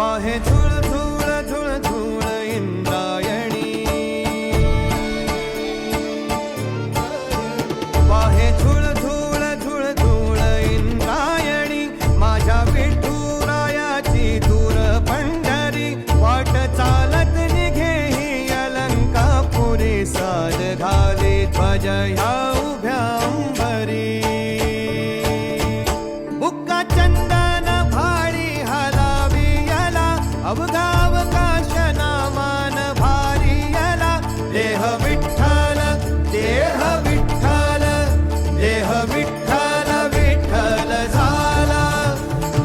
far into life.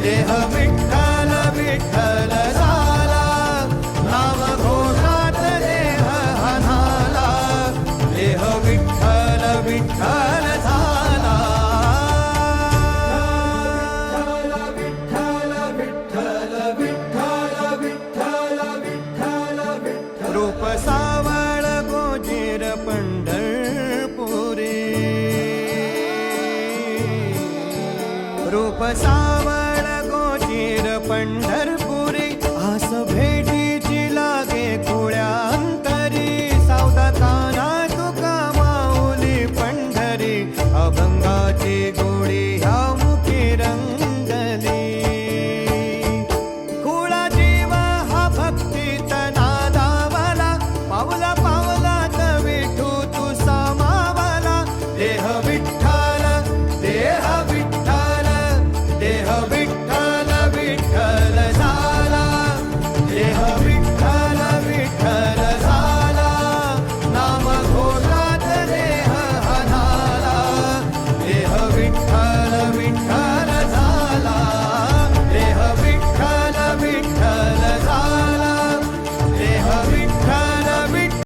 देह विठ्ठल विठ्ठल झाला. नाव घोषात देह विठ्ठल विठ्ठल झाला. विठ्ठल विठ्ठल विठ्ठल विठ्ठल